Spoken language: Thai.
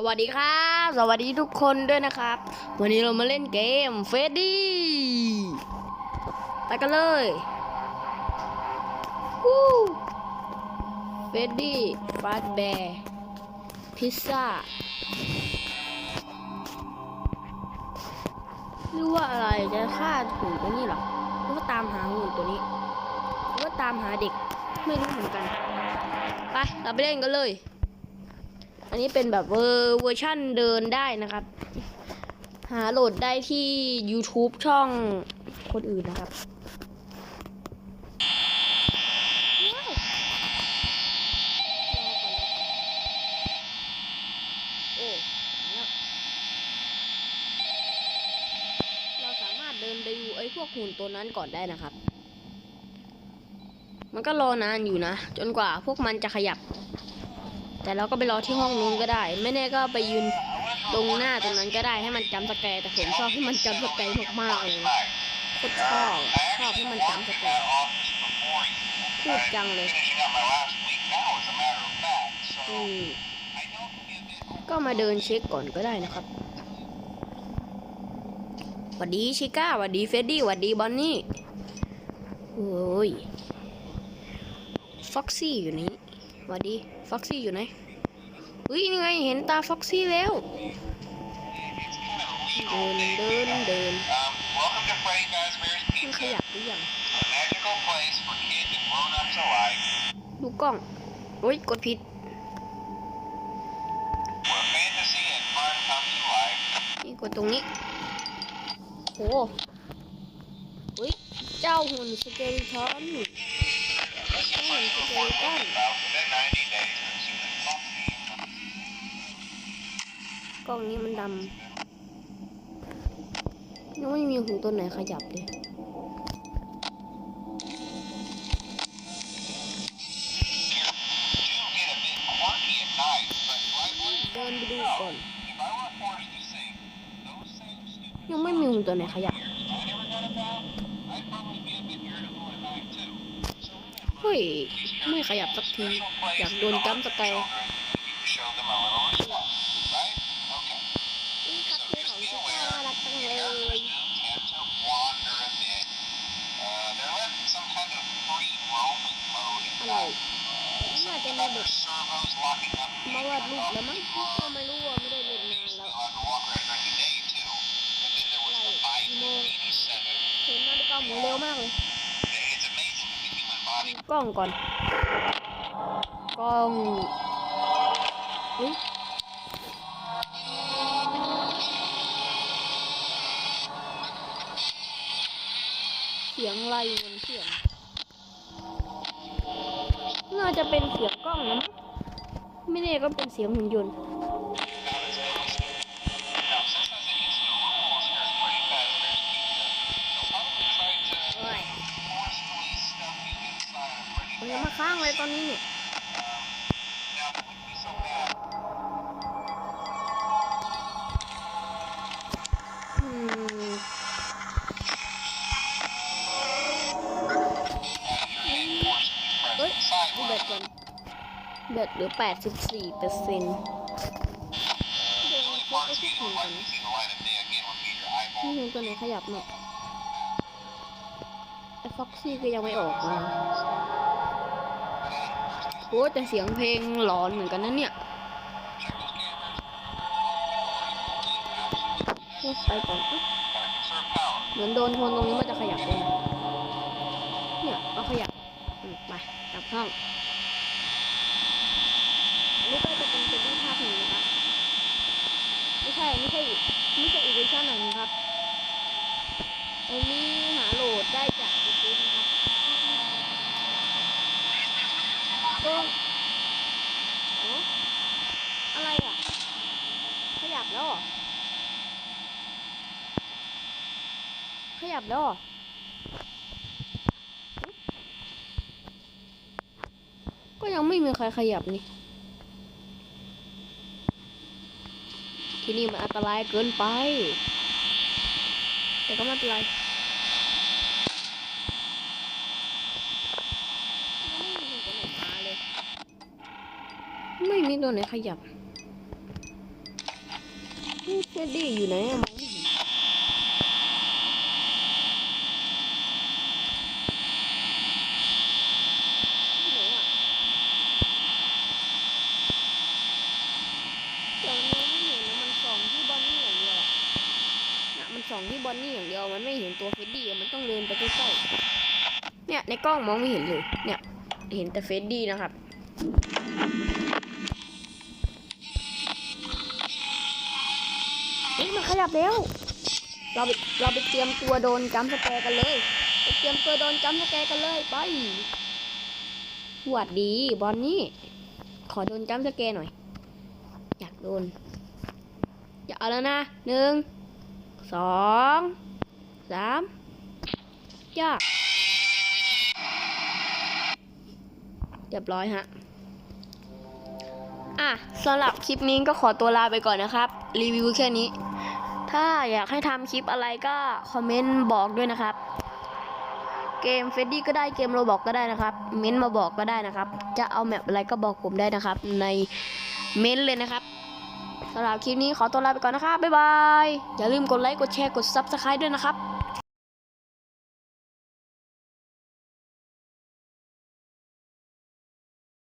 สวัสดีครับ สวัสดีทุกคนด้วยนะครับ วันนี้เรามาเล่นเกมเฟดดี้ไปกันเลยวู้เฟดดี้ฟาสแบร์พิซซ่าหรือว่าอะไรจะฆ่าหุ่นตัวนี้หรอหรือว่าตามหาหุ่นตัวนี้หรือว่าตามหาเด็กไม่รู้เหมือนกัน ไปเราไปเล่นกันเลย อันนี้เป็นแบบเวอร์เวอร์ชั่นเดินได้นะครับ หาโหลดได้ที่ YouTube ช่องคนอื่นนะครับเราสามารถเดินไปดูไอ้พวกหุ่นตัวนั้นก่อนได้นะครับ มันก็รอนานอยู่นะ จนกว่าพวกมันจะขยับ แต่เราก็ไปรอที่ห้องนู้นก็ได้ ไม่แน่ก็ไปยืนตรงหน้าตรงนั้นก็ได้ให้มันจำสแกร์แต่ผมชอบให้มันจำสแกร์มากๆเลยโคตรชอบชอบให้มันจำสแกร์พูดจังเลยอืมก็มาเดินเช็คก่อนก็ได้นะครับหวัดดีชิก้าหวัดดีเฟดดี้หวัดดีบอนนี่โอ้ยฟ็อกซี่อยู่นี่ วัดดีฟ็อกซี่อยู่ไหนอุ้ยนี่ไงเห็นตาฟ็อกซี่แล้ว เดินเดินเดินมันขยับหรือยังดูกล้องโอ้ยกดผิดนี่กดตรงนี้โอ้เฮ้ยเจ้าหุ่นสเกลิทอนเจ้าหุ่นสเกลิทอน กล้องนี้มันดำยังไม่มีหุ่นตัวไหนขยับเลยยังไม่มีหุ่นตัวไหนขยับเฮ้ย ไม่ขยับสักที อยากโดนจ้ำสกาย you can show them a little respect, right? Okay. นี่ครับ So เพื่อน just ของ be ชิก้า aware, น่ารักจังเล characters ย do tend to wander a bit. Uh, they're left in some kind of free roaming mode at อะไร night. น่าจะ Something มี about เด็ their ก servos locking up มาวาด cages รู and ปแล้วมั้ง locking ก็ไม่รู้ว่าไม่ได้เล่น They นาน used to แล้ว be allowed to walk around during the day too. But then there was the Right. Biden You know- 87. เห็นนาฬิกาหมุนเร็วมากเลย It's amazing that the human body กล้องก่อน กล้องอุ๊ยเสียงอะไรเหมันเสียง น่าจะเป็นเสียงกล้องนะมั้ง ไม่แน่ก็เป็นเสียงหุ่นยนต์มันยังมาข้างไว้ตอนนี้เนี่ย them. แบตเหลือ 84เปอร์เซ็นต์ The only parts you don't like to see the light of day again would be your นี่นึงตัวไหนขยับเนี่ยไอ้ฟ็อกซี่ก็ยังไม่ออกมาโอ้แต่เสียงเพลงหลอนเหมือนกันนะเนี่ยไปก่อนเหมือนโดนคนตรงนี้มันจะขยับเลยเนี่ยเอาขยับไปกลับห้อง อันนี้ก็จะเป็นเป็นที่ภาคหนึ่งนะครับ ไม่ใช่ไม่ใช่ไม่ใช่อีกเวอร์ชันหนึ่งครับอันนี้หาโหลดได้จากยูทูบนะครับโอ้โอ้อะไรอะ ขยับแล้วขยับแล้วก็ยังไม่มีใครขยับนี่ ที่นี่มันอันตรายเกินไป แต่ก็ไม่เป็นไรไม่มีตัวไหนขยับนี่เฟดดี้อยู่ไหนอะมองไม่เห็นที่ไหนอะแต่มันมองไม่เห็นนะมันส่องที่บอนนี่อย่างเดียวอะน่ะมัน ส่องที่บอนนี่อย่างเดียวมันไม่เห็นตัวเฟรดดี้อะมันต้องเดินไปใกล้ๆเนี่ยในกล้องมองไม่เห็นเลย เนี่ยเห็นแต่เฟรดดี้นะครับเฮ้ยมันขยับแล้วเราไปเราไปเตรียมตัวโดนจัมป์สแกร์กันเลยไปเตรียมตัวโดนจัมป์สแกร์กันเลยไปหวัดดีบอลนี่ขอโดนจัมป์สแกร์หน่อย อยากโดน อยากเอาแล้วนะหนึ่ง สองสามย่าเรียบร้อยฮะ อะสำหรับคลิปนี้ก็ขอตัวลาไปก่อนนะครับ รีวิวแค่นี้ ถ้าอยากให้ทำคลิปอะไรก็คอมเมนต์บอกด้วยนะครับ เกมเฟดดี้ก็ได้เกมโรบอกก็ได้นะครับ เม้นต์มาบอกก็ได้นะครับ จะเอาแมปอะไรก็บอกผมได้นะครับ ในเม้นต์เลยนะครับ สำหรับคลิปนี้ขอตัวลาไปก่อนนะครับบ๊ายบาย อย่าลืมกดไลค์ กดแชร์ กด Subscribe ด้วยนะครับ